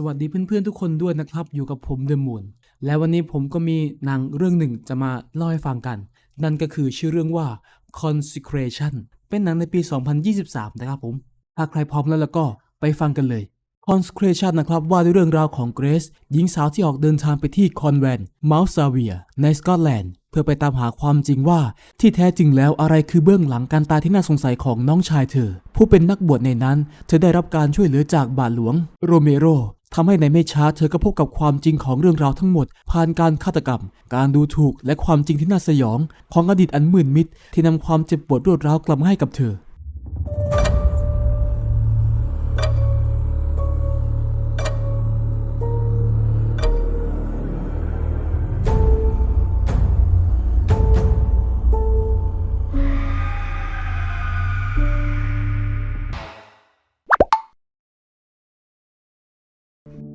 สวัสดีเพื่อนๆทุกคนด้วยนะครับ อยู่กับผมเดมูนและวันนี้ผมก็มีหนังเรื่องหนึ่งจะมาเล่าให้ฟังกัน นั่นก็คือชื่อเรื่องว่า Consecration เป็นหนังในปี 2023 นะครับผม ถ้าใครพร้อมแล้วแล้วก็ไปฟังกันเลย Consecration นะครับว่าด้วยเรื่องราวของเกรซหญิงสาวที่ออกเดินทางไปที่คอนแวนต์มาซาเวียในสกอตแลนด์เพื่อไปตามหาความจริงว่าที่แท้จริงแล้วอะไรคือเบื้องหลังการตายที่น่าสงสัยของน้องชายเธอ ผู้เป็นนักบวชในนั้น เธอได้รับการช่วยเหลือจากบาทหลวงโรเมโร ทำให้ในไม่ช้าเธอก็พบกับความจริงของเรื่องราวทั้งหมด ผ่านการฆาตกรรม การดูถูกและความจริงที่น่าสยอง ของอดีตอันมืดมิดที่นำความเจ็บปวดรวดร้าวกลับมาให้กับเธอ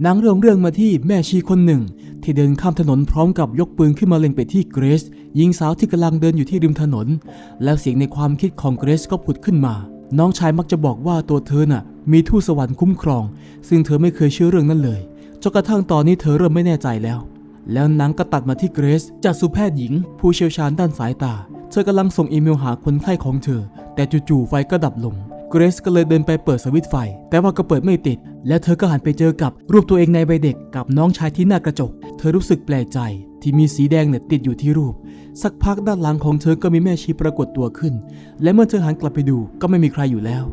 นังเรื่องเรื่องมาที่แม่ชีคนหนึ่ง ที่เดินข้ามถนนพร้อมกับยกปืนขึ้นมาเล็งไปที่เกรซหญิงสาวที่กำลังเดินอยู่ที่ริมถนน แล้วเสียงในความคิดของเกรซก็ผุดขึ้นมา น้องชายมักจะบอกว่าตัวเธอน่ะ มีทูตสวรรค์คุ้มครอง ซึ่งเธอไม่เคยเชื่อเรื่องนั้นเลยจนกระทั่งตอนนี้เธอเริ่มไม่แน่ใจแล้ว แล้วนังก็ตัดมาที่เกรซจากสุแพทย์หญิง ผู้เชี่ยวชาญด้านสายตา เธอกำลังส่งอีเมลหาคนไข้ของเธอ แต่จู่ๆไฟก็ดับลง เกรซก็เลยเดินไปเปิดสวิตไฟ แต่ว่าก็เปิดไม่ติด แล้วเธอก็หันไปเจอกับรูปตัวเองในใบเด็กกับน้องชายที่หน้ากระจก เธอรู้สึกแปลกใจ ที่มีสีแดงเนี่ยติดอยู่ที่รูป สักพักด้านหลังของเธอก็มีแม่ชีปรากฏตัวขึ้น และเมื่อเธอหันกลับไปดูก็ไม่มีใครอยู่แล้ว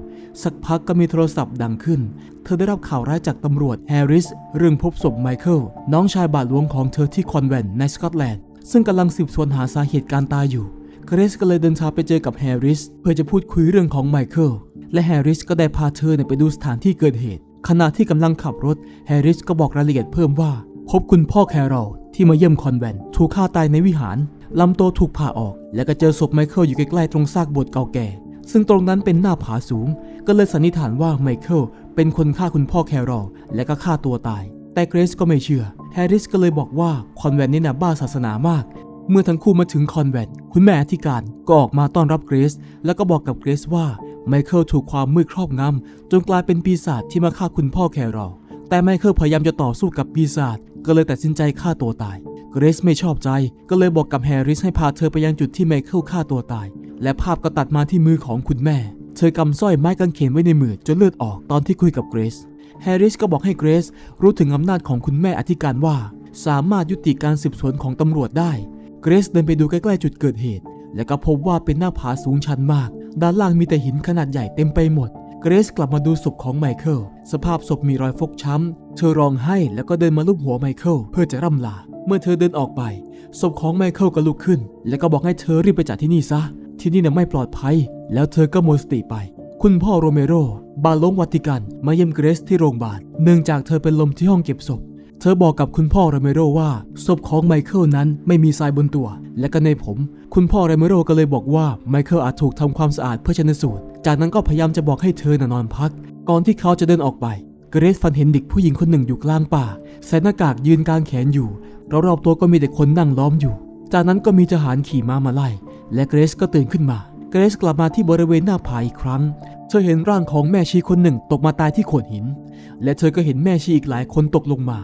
สักพักก็มีโทรศัพท์ดังขึ้น เธอได้รับข่าวร้ายจากตำรวจแฮร์ริสเรื่องพบศพไมเคิลน้องชายบาทหลวงของเธอที่คอนแวนต์ในสกอตแลนด์ซึ่งกำลังสืบสวนหาสาเหตุการตายอยู่เกรซก็เลยเดินทางไปเจอกับแฮร์ริส เพื่อจะพูดคุยเรื่องของไมเคิล และแฮร์ริสก็ได้พาเธอไปดูสถานที่เกิดเหตุ ขณะที่กำลังขับรถ แฮร์ริสก็บอกรายละเอียดเพิ่มว่า พบคุณพ่อแคโรลที่มาเยี่ยมคอนแวนถูกฆ่าตายในวิหารลำตัวถูกผ่าออก และก็เจอศพไมเคิลอยู่ใกล้ๆตรงซากโบสถ์เก่าแก่ ซึ่งตรงนั้นเป็นหน้าผาสูง ก็เลยสันนิษฐานว่าไมเคิลเป็นคนฆ่าคุณพ่อแคโรลและก็ฆ่าตัวตาย แต่เกรซก็ไม่เชื่อ แฮร์ริสก็เลยบอกว่าคอนแวนนี่นะบ้าศาสนามากเมื่อทั้งคู่มาถึงคอนแวนต์คุณแม่อธิการก็ออกมาต้อนรับเกรซ แล้วก็บอกกับเกรซว่า ไมเคิลถูกความมืดครอบงำจนกลายเป็นปีศาจที่มาฆ่าคุณพ่อแคโรลแต่ไมเคิลพยายามจะต่อสู้กับปีศาจก็เลยตัดสินใจฆ่าตัวตาย เกรซไม่ชอบใจก็เลยบอกกับแฮร์ริสให้พาเธอไปยังจุดที่ไมเคิลฆ่าตัวตาย และภาพก็ตัดมาที่มือของคุณแม่ เธอกำสร้อยไม้กางเขนไว้ในมือจนเลือดออกตอนที่คุยกับเกรซแฮร์ริสก็บอกให้เกรซรู้ถึงอำนาจของคุณแม่อธิการว่า สามารถยุติการสืบสวนของตำรวจได้ เกรซเดินไปดูใกล้ๆจุดเกิดเหตุ และก็พบว่าเป็นหน้าผาสูงชันมาก ด้านล่างมีแต่หินขนาดใหญ่เต็มไปหมด เกรซกลับมาดูศพของไมเคิล สภาพศพมีรอยฟกช้ำ เธอร้องไห้แล้วก็เดินมาลูบหัวไมเคิลเพื่อจะร่ำลา เมื่อเธอเดินออกไป ศพของไมเคิลก็ลุกขึ้น แล้วก็บอกให้เธอรีบไปจากที่นี่ซะ ที่นี่น่ะไม่ปลอดภัย แล้วเธอก็หมดสติไป คุณพ่อโรเมโร บาลงวัติกัน มาเยี่ยมเกรซที่โรงพยาบาล เนื่องจากเธอเป็นลมที่ห้องเก็บศพ เธอบอกกับคุณพ่อโรเมโรว่าศพของไมเคิลนั้นไม่มีทรายบนตัว และก็ในผม คุณพ่อโรเมโรก็เลยบอกว่าไมเคิลอาจถูกทำความสะอาดเพื่อชนสูตร จากนั้นก็พยายามจะบอกให้เธอนนอนพัก ก่อนที่เขาจะเดินออกไป เกรซฟันเห็นเด็กผู้หญิงคนหนึ่งอยู่กลางป่าใส่หน้ากากยืนกลางแขนอยู่รอบๆตัวก็มีแต่คนนั่งล้อมอยู่ จากนั้นก็มีทหารขี่ม้ามาไล่ และเกรซก็ตื่นขึ้นมา เกรซกลับมาที่บริเวณหน้าผาอีกครั้ง เธอเห็นร่างของแม่ชีคนหนึ่งตกมาตายที่โขดหิน และเธอก็เห็นแม่ชีอีกหลายคนตกลงมา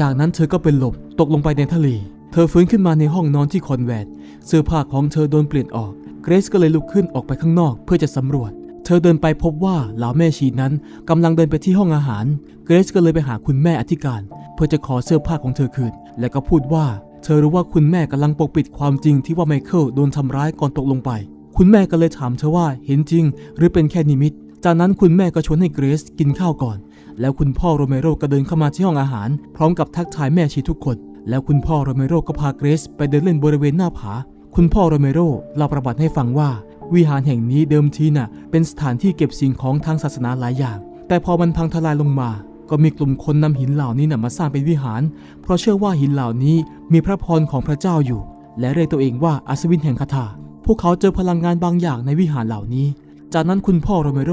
จากนั้นเธอก็เป็นลมตกลงไปในทะเล เธอฟื้นขึ้นมาในห้องนอนที่คอนแวนเสื้อผ้าของเธอโดนเปลี่ยนออก เกรซก็เลยลุกขึ้นออกไปข้างนอกเพื่อจะสำรวจ เธอเดินไปพบว่าเหล่าแม่ชีนั้นกำลังเดินไปที่ห้องอาหาร เกรซก็เลยไปหาคุณแม่อธิการ เพื่อจะขอเสื้อผ้าของเธอคืน และก็พูดว่า เธอรู้ว่าคุณแม่กำลังปกปิดความจริงที่ว่าไมเคิลโดนทำร้ายก่อนตกลงไป คุณแม่ก็เลยถามเธอว่าเห็นจริง หรือเป็นแค่นิมิต จากนั้นคุณแม่ก็ชวนให้เกรซกินข้าวก่อน แล้วคุณพ่อโรเมโรก็เดินเข้ามาที่ห้องอาหาร พร้อมกับทักทายแม่ชีทุกคน แล้วคุณพ่อโรเมโรก็พาเกรซไปเดินเล่นบริเวณหน้าผา คุณพ่อโรเมโรเล่าประวัติให้ฟังว่า วิหารแห่งนี้เดิมทีน่ะเป็นสถานที่เก็บสิ่งของทางศาสนาหลายอย่าง แต่พอมันพังทลายลงมาก็มีกลุ่มคนนำหินเหล่านี้น่ะมาสร้างเป็นวิหาร เพราะเชื่อว่าหินเหล่านี้มีพระพรของพระเจ้าอยู่ และเรียกตัวเองว่าอัศวินแห่งคาถา พวกเขาเจอพลังงานบางอย่างในวิหารเหล่านี้ จากนั้นคุณพ่อโรเมโร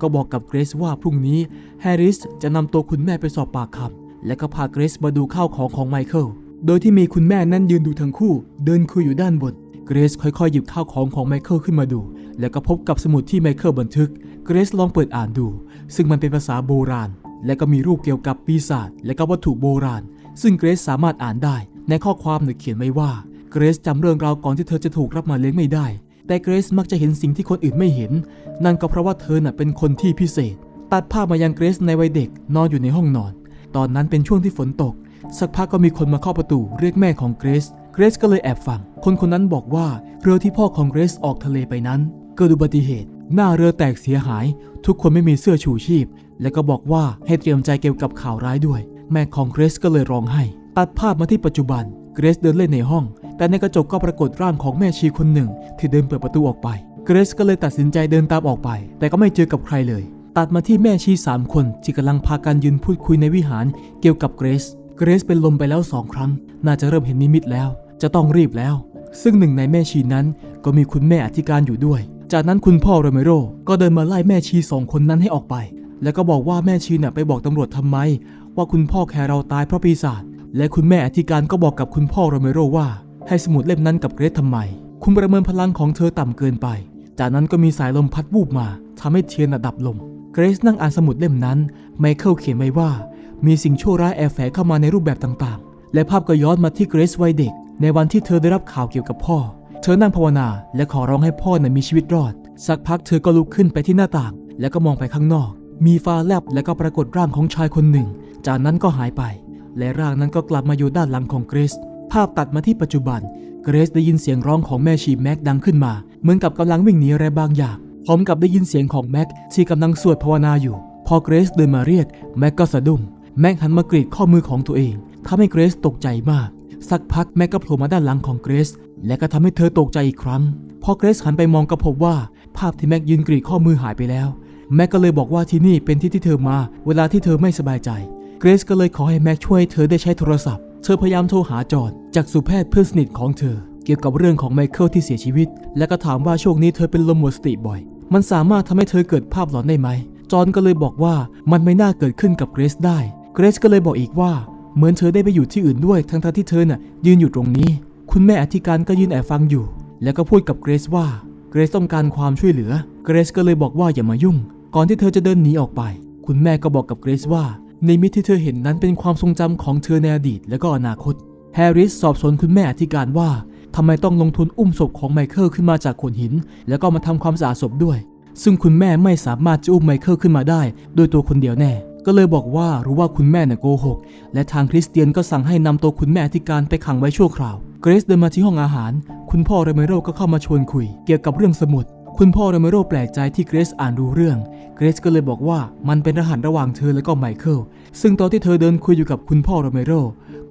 ก็บอกกับเกรซว่าพรุ่งนี้แฮร์ริสจะนำตัวคุณแม่ไปสอบปากคำและก็พาเกรซมาดูข้าวของของไมเคิล โดยที่มีคุณแม่นั่นยืนดูทั้งคู่ เดินคุยอยู่ด้านบน เกรซค่อยๆหยิบข้าวของของไมเคิลขึ้นมาดู แล้วก็พบกับสมุดที่ไมเคิลบันทึก เกรซลองเปิดอ่านดู ซึ่งมันเป็นภาษาโบราณ และก็มีรูปเกี่ยวกับปีศาจและก็วัตถุโบราณ ซึ่งเกรซสามารถอ่านได้ ในข้อความเนี่ยเขียนไว้ว่า เกรซจำเรื่องราวก่อนที่เธอจะถูกรับมาเลี้ยงไม่ได้ แต่เกรซมักจะเห็นสิ่งที่คนอื่นไม่เห็น นั่นก็เพราะว่าเธอน่ะเป็นคนที่พิเศษ ตัดภาพมายังเกรซในวัยเด็กนอนอยู่ในห้องนอน ตอนนั้นเป็นช่วงที่ฝนตก สักพักก็มีคนมาเคาะประตูเรียกแม่ของเกรซ เกรซก็เลยแอบฟัง คนคนนั้นบอกว่าเรือที่พ่อของเกรซออกทะเลไปนั้น เกิดอุบัติเหตุ หน้าเรือแตกเสียหาย ทุกคนไม่มีเสื้อชูชีพ และก็บอกว่าให้เตรียมใจเกี่ยวกับข่าวร้ายด้วย แม่ของเกรซก็เลยร้องไห้ตัดภาพมาที่ปัจจุบัน เกรซเดินเล่นในห้อง แต่ในกระจกก็ปรากฏร่างของแม่ชีคนหนึ่ง ที่เดินเปิดประตูออกไป เกรซก็เลยตัดสินใจเดินตามออกไป แต่ก็ไม่เจอกับใครเลย ตัดมาที่แม่ชีสามคนที่กำลังพากันยืนพูดคุยในวิหารเกี่ยวกับเกรซ เกรซเป็นลมไปแล้วสองครั้ง น่าจะเริ่มเห็นนิมิตแล้ว จะต้องรีบแล้ว ซึ่งหนึ่งในแม่ชีนั้นก็มีคุณแม่อธิการอยู่ด้วย จากนั้นคุณพ่อโรเมโรก็เดินมาไล่แม่ชีสองคนนั้นให้ออกไป แล้วก็บอกว่าแม่ชีน่ะไปบอกตำรวจทำไม ว่าคุณพ่อแคเราตายเพราะปีศาจ และคุณแม่อธิการก็บอกกับคุณพ่อโรเมโรว่า ให้สมุดเล่มนั้นกับเกรซทำไม คุณประเมินพลังของเธอต่ำเกินไป จากนั้นก็มีสายลมพัดวูบมาทำให้เทียนน่ะดับลงเกรซนั่งอ่านสมุดเล่มนั้น ไมเคิลเขียนไว้ว่า มีสิ่งชั่วร้ายแอบแฝงเข้ามาในรูปแบบต่างๆ และภาพก็ย้อนมาที่เกรซวัยเด็ก ในวันที่เธอได้รับข่าวเกี่ยวกับพ่อ เธอนั่งภาวนาและขอร้องให้พ่อน่ะมีชีวิตรอด สักพักเธอก็ลุกขึ้นไปที่หน้าต่าง แล้วก็มองไปข้างนอก มีฟ้าแลบและก็ปรากฏร่างของชายคนหนึ่ง จากนั้นก็หายไป และร่างนั้นก็กลับมาอยู่ด้านหลังของเกรซภาพตัดมาที่ปัจจุบัน เกรซได้ยินเสียงร้องของแม่ชีแม็กดังขึ้นมา เหมือนกับกำลังวิ่งหนีอะไรบางอย่างพร้อมกับได้ยินเสียงของแม็กที่กำลังสวดภาวนาอยู่ พอเกรซเดินมาเรียกแม็กก็สะดุ้งแม็กหันมากรีดข้อมือของตัวเองทำให้เกรซตกใจมาก สักพักแม็กก็โผล่มาด้านหลังของเกรซและก็ทำให้เธอตกใจอีกครั้ง พอเกรซหันไปมองก็พบว่า ภาพที่แม็กยืนกรีดข้อมือหายไปแล้ว แม็กก็เลยบอกว่าที่นี่เป็นที่ที่เธอมา เวลาที่เธอไม่สบายใจ เกรซก็เลยขอให้แม็กช่วยเธอได้ใช้โทรศัพท์ เธอพยายามโทรหาจอห์นจากสุแพทย์เพื่อนสนิทของเธอ เกี่ยวกับเรื่องของไมเคิลที่เสียชีวิต และก็ถามว่าช่วงนี้เธอเป็นลมหมดสติบ่อย มันสามารถทำให้เธอเกิดภาพหลอนได้ไหม จอห์นก็เลยบอกว่ามันไม่น่าเกิดขึ้นกับเกรซได้ เกรซก็เลยบอกอีกว่า เหมือนเธอได้ไปอยู่ที่อื่นด้วย ทั้งๆที่เธอน่ะยืนอยู่ตรงนี้ คุณแม่อธิการก็ยืนแอบฟังอยู่ แล้วก็พูดกับเกรซว่าเกรซต้องการความช่วยเหลือ เกรซก็เลยบอกว่าอย่ามายุ่ง ก่อนที่เธอจะเดินหนีออกไป คุณแม่ก็บอกกับเกรซว่า นมิตที่เธอเห็นนั้นเป็นความทรงจำของเธอในอดีตและก็อนาคต แฮร์ริสสอบสวนคุณแม่อธิการว่าทำไมต้องลงทุนอุ้มศพของไมเคิลขึ้นมาจากโขดหิน แล้วก็มาทำความสะอาดศพด้วย ซึ่งคุณแม่ไม่สามารถจะอุ้มไมเคิลขึ้นมาได้ โดยตัวคนเดียวแน่ ก็เลยบอกว่ารู้ว่าคุณแม่น่ะโกหก และทางคริสเตียนก็สั่งให้นำตัวคุณแม่อธิการไปขังไว้ชั่วคราว เกรซเดินมาที่ห้องอาหาร คุณพ่อเรเมโรก็เข้ามาชวนคุย เกี่ยวกับเรื่องสมุด คุณพ่อเรเมโรแปลกใจที่เกรซอ่านรู้เรื่อง เกรซก็เลยบอกว่ามันเป็นรหัสระหว่างเธอและก็ไมเคิล ซึ่งตอนที่เธอเดินคุยอยู่กับคุณพ่อเรเมโร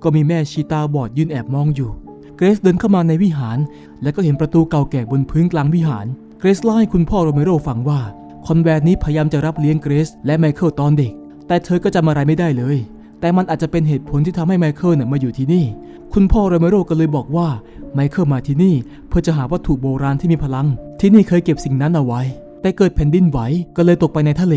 ก็มีแม่ชีตาบอดยืนแอบมองอยู่ เกรซเดินเข้ามาในวิหาร และก็เห็นประตูเก่าแก่บนพื้นกลางวิหาร เกรซเล่าให้คุณพ่อโรเมโรฟังว่าคอนแวนนี้พยายามจะรับเลี้ยงเกรซและไมเคิลตอนเด็ก แต่เธอก็จำอะไรไม่ได้เลย แต่มันอาจจะเป็นเหตุผลที่ทำให้ไมเคิลน่ะมาอยู่ที่นี่ คุณพ่อโรเมโรก็เลยบอกว่าไมเคิลมาที่นี่ เพื่อจะหาวัตถุโบราณที่มีพลัง ที่นี่เคยเก็บสิ่งนั้นเอาไว้ แต่เกิดแผ่นดินไหวก็เลยตกไปในทะเล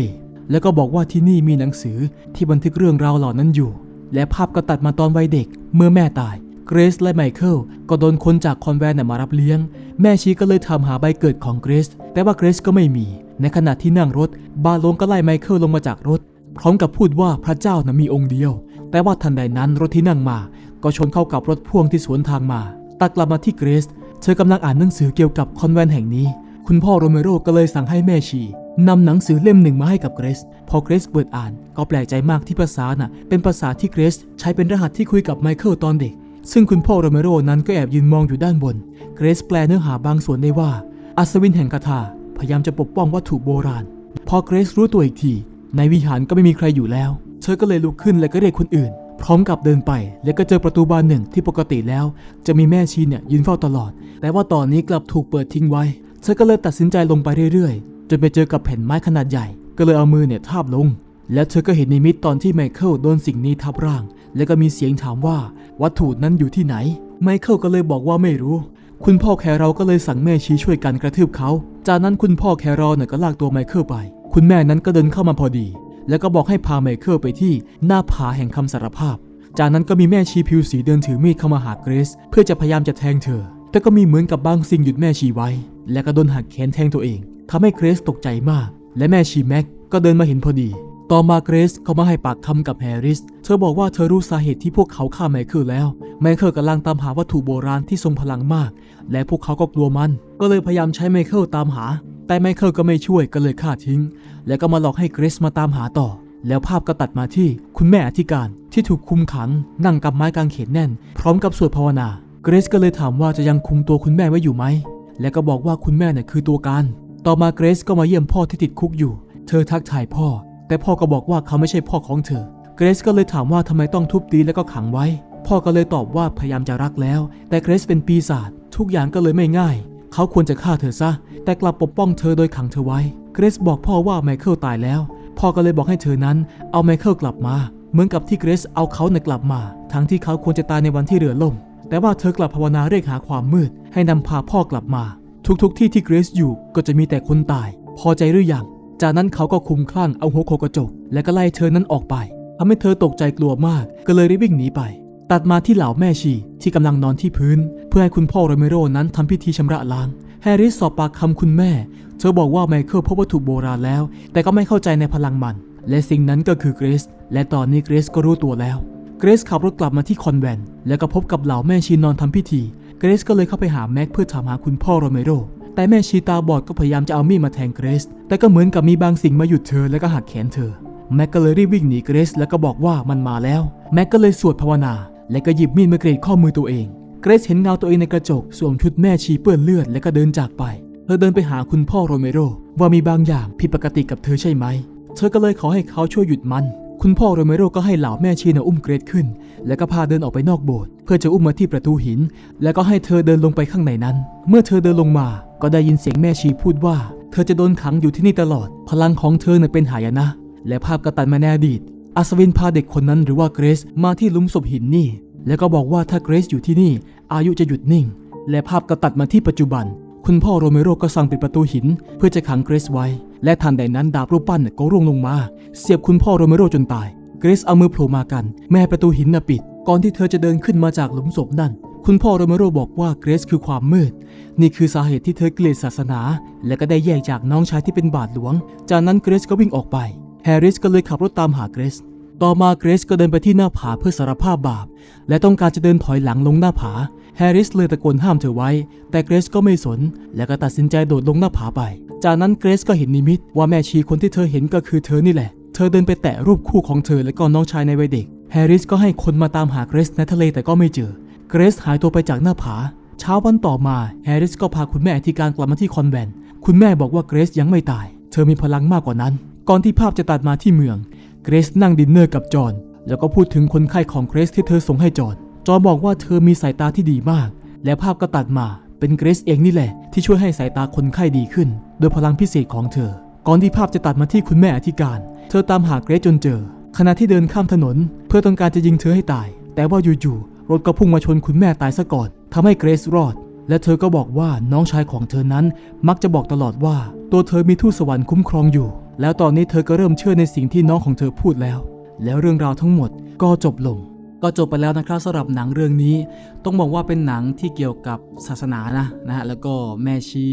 แล้วก็บอกว่าที่นี่มีหนังสือที่บันทึกเรื่องราวเหล่านั้นอยู่ และภาพก็ตัดมาตอนวัยเด็ก เมื่อแม่ตายเกรซและไมเคิลก็โดนคนจากคอนแวนต์น่ะมารับเลี้ยง แม่ชีก็เลยถามหาใบเกิดของเกรซแต่ว่าเกรซก็ไม่มี ในขณะที่นั่งรถ บาโลงก็ไล่ไมเคิลลงมาจากรถ พร้อมกับพูดว่าพระเจ้าน่ะมีองค์เดียว แต่ว่าทันใดนั้นรถที่นั่งมา ก็ชนเข้ากับรถพ่วงที่สวนทางมาตัดกลับมาที่เกรซ เธอกำลังอ่านหนังสือเกี่ยวกับคอนแวนต์แห่งนี้ คุณพ่อโรเมโรก็เลยสั่งให้แม่ชีนำหนังสือเล่มหนึ่งมาให้กับเกรซ พอเกรซเปิดอ่าน ก็แปลกใจมากที่ภาษาน่ะ เป็นภาษาที่เกรซใช้เป็นรหัสที่คุยกับไมเคิลตอนเด็ก ซึ่งคุณพ่อโรเมโรนั้นก็แอบยืนมองอยู่ด้านบน เกรซแปลเนื้อหาบางส่วนได้ว่า อัศวินแห่งคาถาพยายามจะปกป้องวัตถุโบราณ พอเกรซรู้ตัวอีกที ในวิหารก็ไม่มีใครอยู่แล้ว ธอก็เลยลุกขึ้นและก็เรียกคนอื่น พร้อมกับเดินไป แล้วก็เจอประตูบานหนึ่งที่ปกติแล้ว จะมีแม่ชีเนี่ยยืนเฝ้าตลอด แต่ว่าตอนนี้กลับถูกเปิดทิ้งไว้ เธอก็เลยตัดสินใจลงไปเรื่อยๆ จนไปเจอกับแผ่นไม้ขนาดใหญ่ ก็เลยเอามือเนี่ยทาบลง แล้วเธอก็เห็นนิมิตตอนที่ไมเคิลโดนสิ่งนี้ทับร่าง แล้วก็มีเสียงถามว่าวัตถุนั้นอยู่ที่ไหน ไมเคิลก็เลยบอกว่าไม่รู้คุณพ่อแครอลก็เลยสั่งแม่ชีช่วยกันกระทืบเขา จากนั้นคุณพ่อแครอเนี่ยก็ลากตัวไมเคิลไป คุณแม่นั้นก็เดินเข้ามาพอดี แล้วก็บอกให้พาไมเคิลไปที่หน้าผาแห่งคำสารภาพ จากนั้นก็มีแม่ชีผิวสีเดินถือมีดเข้ามาหาเกรซเพื่อจะพยายามจะแทงเธอ แต่ก็มีเหมือนกับบางสิ่งหยุดแม่ชีไว้ และก็โดนหักแขนแทงตัวเองทำให้เกรซตกใจมาก และแม่ชีแม็กก็เดินมาเห็นพอดี ต่อมาเกรซก็มาให้ปากคำกับแฮร์ริส เธอบอกว่าเธอรู้สาเหตุที่พวกเขาฆ่าไมเคิลแล้ว ไมเคิลกำลังตามหาวัตถุโบราณที่ทรงพลังมาก และพวกเขาก็กลัวมัน ก็เลยพยายามใช้ไมเคิลตามหา แต่ไมเคิลก็ไม่ช่วยก็เลยฆ่าทิ้ง แล้วก็มาหลอกให้เกรซมาตามหาต่อ แล้วภาพก็ตัดมาที่คุณแม่อธิการที่ถูกคุมขัง นั่งกับไม้กางเขนแน่น พร้อมกับสวดภาวนา เกรซก็เลยถามว่าจะยังคุมตัวคุณแม่ไว้อยู่ไหม และก็บอกว่าคุณแม่เนี่ยคือตัวการ ต่อมาเกรซก็มาเยี่ยมพ่อที่ติดคุกอยู่ เธอทักทายพ่อ แต่พ่อก็บอกว่าเขาไม่ใช่พ่อของเธอ เกรซก็เลยถามว่าทำไมต้องทุบตีแล้วก็ขังไว้ พ่อก็เลยตอบว่าพยายามจะรักแล้ว แต่เกรซเป็นปีศาจทุกอย่างก็เลยไม่ง่าย เขาควรจะฆ่าเธอซะ แต่กลับปกป้องเธอโดยขังเธอไว้ เกรซบอกพ่อว่าไมเคิลตายแล้ว พ่อก็เลยบอกให้เธอนั้นเอาไมเคิลกลับมา เหมือนกับที่เกรซเอาเขาในยกลับมา ทั้งที่เขาควรจะตายในวันที่เรือล่ม แต่ว่าเธอกลับภาวนาเรียกหาความมืด ให้นำพาพ่อกลับมา ทุกๆที่ที่เกรซอยู่ก็จะมีแต่คนตาย พอใจหรือยัง จากนั้นเขาก็คุมคลั่งเอาหัวโคกระจก และก็ไล่เธอนั้นออกไปทำให้เธอตกใจกลัวมาก ก็เลยรีบวิ่งหนีไป ตัดมาที่เหล่าแม่ชีที่กำลังนอนที่พื้น เพื่อให้คุณพ่อโรเมโรนั้นทำพิธีชำระล้าง แฮร์ริสสอบปากคำคุณแม่ เธอบอกว่าไมเคิลพบวัตถุโบราณแล้ว แต่ก็ไม่เข้าใจในพลังมัน และสิ่งนั้นก็คือเกรซและตอนนี้เกรซก็รู้ตัวแล้ว เกรซขับรถกลับมาที่คอนแวนต์แล้วก็พบกับเหล่าแม่ชีนอนทำพิธี เกรซก็เลยเข้าไปหาแม็กเพื่อถามหาคุณพ่อโรเมโรแต่แม่ชีตาบอดก็พยายามจะเอามีดมาแทงเกรซแต่ก็เหมือนกับมีบางสิ่งมาหยุดเธอแล้วก็หักแขนเธอแม็กก็เลยรีบวิ่งหนีเกรซแล้วก็บอกว่ามันมาแล้ว แม็กก็เลยสวดภาวนา และก็หยิบมีดมากรีดข้อมือตัวเอง เกรซเห็นเงาตัวเองในกระจกสวมชุดแม่ชีเปื้อนเลือดแล้วก็เดินจากไป เธอเดินไปหาคุณพ่อโรเมโรว่ามีบางอย่างผิดปกติกับเธอใช่ไหม เธอก็เลยขอให้เขาช่วยหยุดมัน คุณพ่อโรเมโรก็ให้เหล่าแม่ชีนอุ้มเกรซขึ้น แล้วก็พาเดินออกไปนอกโบสถ์เพื่อจะอุ้มมาที่ประตูหิน แล้วก็ให้เธอเดินลงไปข้างในนั้น เมื่อเธอเดินลงมา ก็ได้ยินเสียงแม่ชีพูดว่า เธอจะโดนขังอยู่ที่นี่ตลอด พลังของเธอเนี่ยเป็นหายนะและภาพกระตันมาในอดีต อัศวินพาเด็กคนนั้นหรือว่าเกรซมาที่หลุมศพหินนี่ แล้วก็บอกว่าถ้าเกรซอยู่ที่นี่ อายุจะหยุดนิ่ง และภาพก็ตัดมาที่ปัจจุบัน คุณพ่อโรเมโรก็สั่งปิดประตูหิน เพื่อจะขังเกรซไว้ และทันใดนั้นดาบรูปปั้นก็ร่วงลงมา เสียบคุณพ่อโรเมโรจนตาย เกรซเอามือโผล่มากัน แม่ประตูหินน่ะปิด ก่อนที่เธอจะเดินขึ้นมาจากหลุมศพนั่น คุณพ่อโรเมโรบอกว่าเกรซคือความมืด นี่คือสาเหตุที่เธอเกลียดศาสนา และก็ได้แยกจากน้องชายที่เป็นบาทหลวง จากนั้นเกรซก็วิ่งออกไป แฮร์ริสก็เลยขับรถตามหาเกรซต่อมาเกรซก็เดินไปที่หน้าผาเพื่อสารภาพบาป และต้องการจะเดินถอยหลังลงหน้าผา แฮร์ริสเลยตะโกนห้ามเธอไว้ แต่เกรซก็ไม่สน และก็ตัดสินใจโดดลงหน้าผาไป จากนั้นเกรซก็เห็นนิมิตว่าแม่ชีคนที่เธอเห็นก็คือเธอนี่แหละ เธอเดินไปแตะรูปคู่ของเธอและก็น้องชายในวัยเด็ก แฮร์ริสก็ให้คนมาตามหาเกรซในทะเลแต่ก็ไม่เจอ เกรซหายตัวไปจากหน้าผา เช้าวันต่อมา แฮร์ริสก็พาคุณแม่อธิการกลับมาที่คอนแวนต์ คุณแม่บอกว่าเกรซยังไม่ตาย เธอมีพลังมากกว่านั้น ก่อนที่ภาพจะตัดมาที่เมือง เกรซนั่งดินเนอร์กับจอห์นแล้วก็พูดถึงคนไข้ของเกรซที่เธอส่งให้จอห์นจอห์นบอกว่าเธอมีสายตาที่ดีมาก และภาพก็ตัดมาเป็นเกรซเองนี่แหละ ที่ช่วยให้สายตาคนไข้ดีขึ้น โดยพลังพิเศษของเธอ ก่อนที่ภาพจะตัดมาที่คุณแม่อธิการ เธอตามหาเกรซจนเจอ ขณะที่เดินข้ามถนน เพื่อต้องการจะยิงเธอให้ตาย แต่ว่าอยู่ๆรถก็พุ่งมาชนคุณแม่ตายซะก่อนทำให้เกรซรอด และเธอก็บอกว่าน้องชายของเธอนั้นมักจะบอกตลอดว่า ตัวเธอมีทูตสวรรค์คุ้มครองอยู่ แล้วตอนนี้เธอก็เริ่มเชื่อในสิ่งที่น้องของเธอพูดแล้ว แล้วเรื่องราวทั้งหมดก็จบลง ก็จบไปแล้วนะครับสำหรับหนังเรื่องนี้ ต้องบอกว่าเป็นหนังที่เกี่ยวกับศาสนานะนะฮะแล้วก็แม่ชี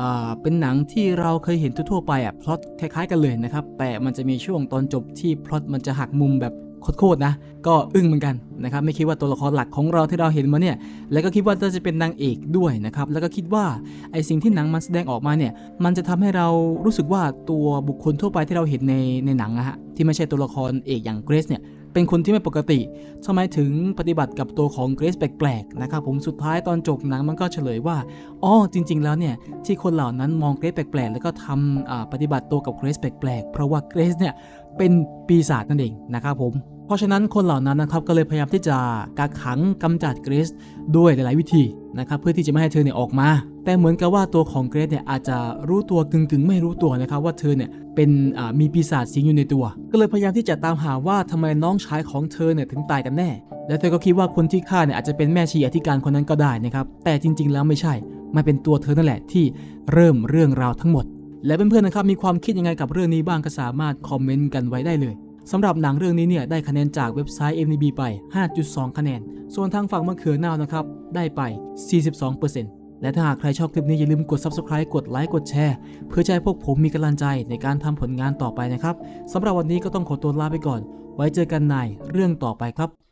อ่าเป็นหนังที่เราเคยเห็นทั่วๆไปอะพล็อตคล้ายๆ กันเลยนะครับแต่มันจะมีช่วงตอนจบที่พล็อตมันจะหักมุมแบบ โคตรนะ ก็อึ้งเหมือนกันนะครับ ไม่คิดว่าตัวละครหลักของเราที่เราเห็นมาเนี่ย แล้วก็คิดว่าจะเป็นนางเอกด้วยนะครับ แล้วก็คิดว่าไอสิ่งที่หนังมันแสดงออกมาเนี่ย มันจะทำให้เรารู้สึกว่าตัวบุคคลทั่วไปที่เราเห็นในในหนังอะฮะ ที่ไม่ใช่ตัวละครเอกอย่างเกรซเนี่ย เป็นคนที่ไม่ปกติทำไมถึงปฏิบัติกับตัวของเกรซแปลกๆนะครับผมสุดท้ายตอนจบหนังมันก็เฉลยว่าอ๋อจริง ๆ แล้วเนี่ยที่คนเหล่านั้นมองเกรซแปลกๆแล้วก็ทำปฏิบัติตัวกับเกรซแปลกๆ เพราะว่าเกรซเนี่ยเป็นปีศาจนั่นเองนะครับผมเพราะฉะนั้นคนเหล่านั้นนะครับก็เลยพยายามที่จะกักขังกำจัดเกรซด้วยหลาย ๆ วิธีนะครับเพื่อที่จะไม่ให้เธอเนี่ยออกมา แต่เหมือนกับว่าตัวของเกรซเนี่ยอาจจะรู้ตัวกึ่งๆ ไม่รู้ตัวนะครับว่าเธอเนี่ยเป็นมีปีศาจสิงอยู่ในตัว ก็เลยพยายามที่จะตามหาว่าทำไมน้องชายของเธอเนี่ยถึงตายกันแน่ และเธอก็คิดว่าคนที่ฆ่าเนี่ยอาจจะเป็นแม่ชีอธิการคนนั้นก็ได้นะครับ แต่จริง ๆ แล้วไม่ใช่ มันเป็นตัวเธอนั่นแหละที่เริ่มเรื่องราวทั้งหมด และเพื่อนๆนะครับมีความคิดยังไงกับเรื่องนี้บ้างก็สามารถคอมเมนต์กันไว้ได้เลยสำหรับหนังเรื่องนี้เนี่ยได้คะแนนจากเว็บไซต์ MDB ไป 5.2 คะแนน ส่วนทางฝั่งมะเขือนานะครับได้ไป 42% และถ้าหากใครชอบคลิปนี้อย่าลืมกด subscribe กดไลค์กดแชร์ เพื่อจะให้พวกผมมีกำลังใจในการทำผลงานต่อไปนะครับสำหรับวันนี้ก็ต้องขอตัวลาไปก่อน ไว้เจอกันในเรื่องต่อไปครับ